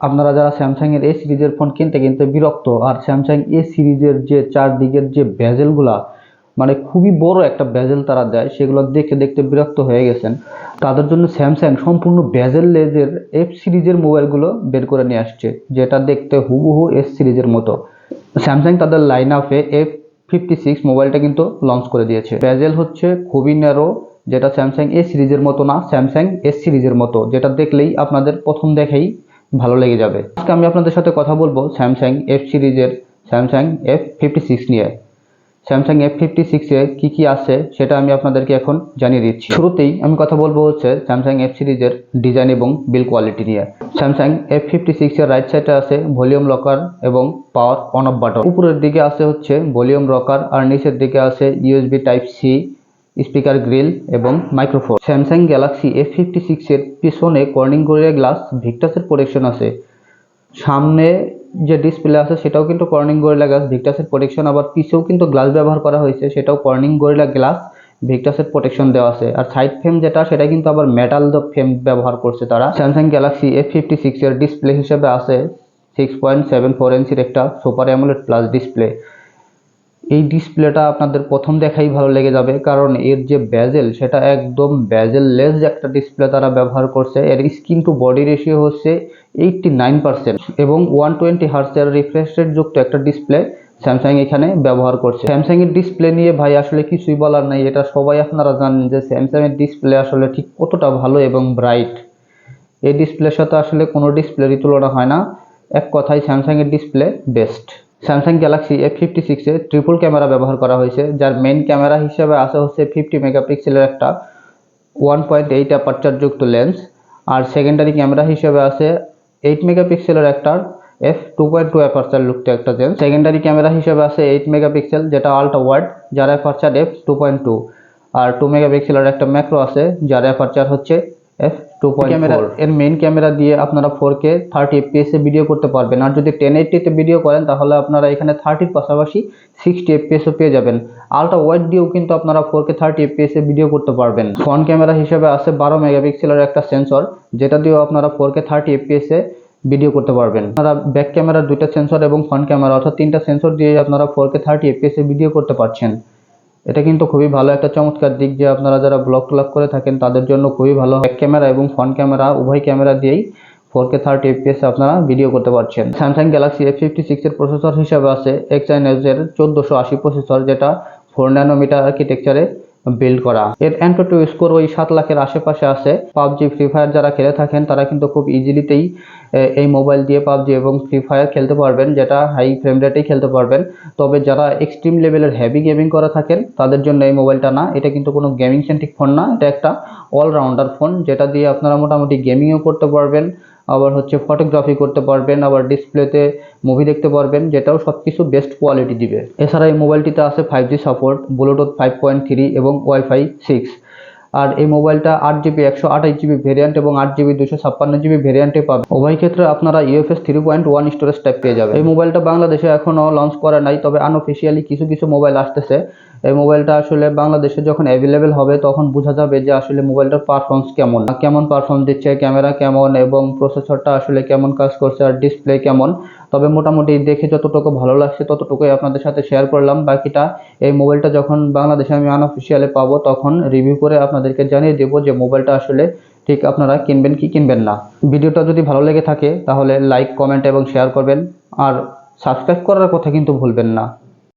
আপনারা যারা স্যামসাংয়ের এ সিরিজের ফোন কিনতে কিনতে বিরক্ত, আর স্যামসাং এ সিরিজের যে চারদিকের যে বেজেলগুলা মানে খুবই বড় একটা বেজেল তারা দেয়, সেগুলো দেখে দেখতে বিরক্ত হয়ে গেছেন। তাদের জন্য স্যামসাং সম্পূর্ণ বেজেল লেজের এফ সিরিজের মোবাইলগুলো বের করে নিয়ে আসছে, যেটা দেখতে হুবহু এস সিরিজের মতো। স্যামসাং তাদের লাইন আপে এফ ফিফটি সিক্স মোবাইলটা কিন্তু লঞ্চ করে দিয়েছে। বেজেল হচ্ছে খুবই ন্যারো যেটা স্যামসাং এ সিরিজের মতো না স্যামসাং এস সিরিজের মতো, যেটা দেখলেই আপনাদের প্রথম দেখেই ভালো লেগে যাবে। আজকে আমি আপনাদের সাথে কথা বলব স্যামসাং এফ সিরিজের স্যামসাং এফ ফিফটি সিক্স নিয়ে। স্যামসাং এফ ফিফটি সিক্সে কী কী আছে সেটা আমি আপনাদেরকে এখন জানিয়ে দিচ্ছি। শুরুতেই আমি কথা বলব হচ্ছে স্যামসাং এফ সিরিজের ডিজাইন এবং বিল কোয়ালিটি নিয়ে। স্যামসাং এফ ফিফটি সিক্সের রাইট সাইডে আছে ভলিউম লকার এবং পাওয়ার অন অফ বাটন উপরের দিকে আছে হচ্ছে ভলিউম রকার আর নিচের দিকে আছে USB type C speaker grill এবং microphone. Samsung Galaxy F fifty সিক্সের পিছনে কর্নিং গরিয়া গ্লাস, ভিক্টাসের প্রোটেকশন আছে। সামনে যে ডিসপ্লে আছে, সেটাও কিন্তু কর্নিং গরিলা গ্লাস, ভিক্টাসের প্রোটেকশন আবার পিছেও কিন্তু গ্লাস ব্যবহার করা হয়েছে, সেটাও কর্নিং গরিলা গ্লাস, ভিক্টাসের প্রোটেকশন দেওয়া আছে। আর সাইড ফ্রেম যেটা, সেটা কিন্তু আবার মেটাল ফ্রেম ব্যবহার করছে তারা। স্যামসাং গ্যালাক্সি এফ ফিফটি সিক্সের ডিসপ্লে হিসেবে আছে সিক্স পয়েন্ট সেভেন ফোর ইঞ্চির একটা সুপার অ্যামোলেড প্লাস ডিসপ্লে এই ডিসপ্লেটা আপনাদের প্রথম দেখাই ভালো লেগে যাবে, কারণ এর যে ব্যাজেল সেটা একদম ব্যাজেল লেস একটা ডিসপ্লে তারা ব্যবহার করছে, এর স্ক্রিন টু বডি রেশিও হচ্ছে এইটটি নাইন পার্সেন্ট এবং ওয়ান টোয়েন্টি হার্সের রিফ্রেশ রেট যুক্ত একটা ডিসপ্লে স্যামসাং এখানে ব্যবহার করছে। স্যামসাং এর ডিসপ্লে নিয়ে ভাই আসলে কিছুই বলার নাই, এটা সবাই আপনারা জানেন যে স্যামসাং এর ডিসপ্লে আসলে ঠিক কতটা ভালো এবং ব্রাইট এই ডিসপ্লের সাথে আসলে কোনো ডিসপ্লেরই তুলনা হয় না, এক কথায় স্যামসাং এর display best Samsung Galaxy F fifty সিক্সে ট্রিপল ক্যামেরা ব্যবহার করা হয়েছে, যার মেইন ক্যামেরা হিসেবে আসা হচ্ছে ফিফটি মেগাপিক্সেলের একটা ওয়ান পয়েন্ট এইট অ্যাপারচার যুক্ত লেন্স আর সেকেন্ডারি ক্যামেরা হিসেবে আছে এইট মেগাপিক্সেলের একটা F two point two aperture যুক্ত একটা লেন্স সেকেন্ডারি ক্যামেরা হিসেবে আছে এইট মেগাপিক্সেল যেটা আল্ট্রা ওয়ার্ড যার aperture F two point two আর টু মেগাপিক্সেলের একটা ম্যাক্রো আছে, যার অ্যাপারচার হচ্ছে এফ টু ক্যামেরা এর মেইন ক্যামেরা দিয়ে আপনারা four K thirty FPS video করতে পারবেন। আর যদি টেন এইটিতে ভিডিও করেন, তাহলে আপনারা এখানে থার্টির পাশাপাশি সিক্সটি এফপিএসও পেয়ে যাবেন। আলট্রা ওয়াইড দিয়েও কিন্তু আপনারা four K thirty FPS video করতে পারবেন। ফ্রন্ট ক্যামেরা হিসেবে আছে বারো মেগাপিক্সেলের একটা সেন্সর যেটা দিয়েও আপনারা four K thirty FPS video করতে পারবেন। আপনারা ব্যাক ক্যামেরার দুইটা সেন্সর এবং ফ্রন্ট ক্যামেরা, অর্থাৎ তিনটা সেন্সর দিয়ে আপনারা four K thirty FPS video করতে পারছেন। এটা কিন্তু খুবই ভালো একটা চমৎকার দিক যে আপনারা যারা ব্লগ ক্লাব করে থাকেন, তাদের জন্য খুবই ভালো। ব্যাক ক্যামেরা এবং ফ্রন্ট ক্যামেরা উভয় ক্যামেরা দিয়েই ফোর কে থার্টি এফপিএস আপনারা ভিডিও করতে পারছেন। স্যামসাং গ্যালাক্সি এফ ফিফটি সিক্সের প্রসেসর হিসাবে আছে এক্সাইনেজের চোদ্দোশো আশি প্রসেসর যেটা ফোর ন্যানোমিটার আর্কিটেকচারে বিল্ড করা। এর অ্যান্টোটু স্কোর ওই সাত লাখের আশেপাশে আছে। পাবজি ফ্রি ফায়ার যারা খেলে থাকেন, তারা কিন্তু খুব ইজিলিতেই এই মোবাইল দিয়ে পাবজি এবং ফ্রি ফায়ার খেলতে পারবেন, যেটা হাই ফ্রেম রেটেই খেলতে পারবেন। তবে যারা এক্সট্রিম লেভেলের হেভি গেমিং করে থাকেন, তাদের জন্য এই মোবাইলটা না। এটা কিন্তু কোনো গেমিং সেন্ট্রিক ফোন না। এটা একটা অলরাউন্ডার ফোন যেটা দিয়ে আপনারা মোটামুটি গেমিংও করতে পারবেন। আবার হচ্ছে ফটোগ্রাফি করতে পারবেন, আবার ডিসপ্লেতে মুভি দেখতে পারবেন, যেটাও সব কিছু বেস্ট কোয়ালিটি দিবে। এছাড়া এই মোবাইলটিতে আছে five G support Bluetooth five point three এবং ওয়াইফাই সিক্স আর এই মোবাইলটা আট জিবি একশো আঠাশ জিবি ভেরিয়েন্ট এবং আট জিবি দুশো ছাপ্পান্ন জিবি ভেরিয়েন্টে পাবে উভয় ক্ষেত্রে আপনারা UFS three point one storage type পেয়ে যাবে এই মোবাইলটা বাংলাদেশে এখনও লঞ্চ করা নাই, তবে আনঅফিসিয়ালি কিছু কিছু মোবাইল আসতেছে। এই মোবাইলটা আসলে বাংলাদেশে যখন অ্যাভেলেবেল হবে, তখন বোঝা যাবে যে আসলে মোবাইলটার পারফরমেন্স কেমন। কেমন পারফরমেন্স দিচ্ছে ক্যামেরা কেমন এবং প্রসেসরটা আসলে কেমন কাজ করছে, আর ডিসপ্লে কেমন। তবে মোটামুটি দেখে যতটুকু ভালো লাগছে ততটুকুই আপনাদের সাথে শেয়ার করলাম। বাকিটা এই মোবাইলটা যখন বাংলাদেশে আমি আনঅফিসিয়ালে পাবো, তখন রিভিউ করে আপনাদেরকে জানিয়ে দেবো যে মোবাইলটা আসলে ঠিক আপনারা কিনবেন কি কিনবেন না। ভিডিওটা যদি ভালো লেগে থাকে, তাহলে লাইক কমেন্ট এবং শেয়ার করবেন। আর সাবস্ক্রাইব করার কথা কিন্তু ভুলবেন না।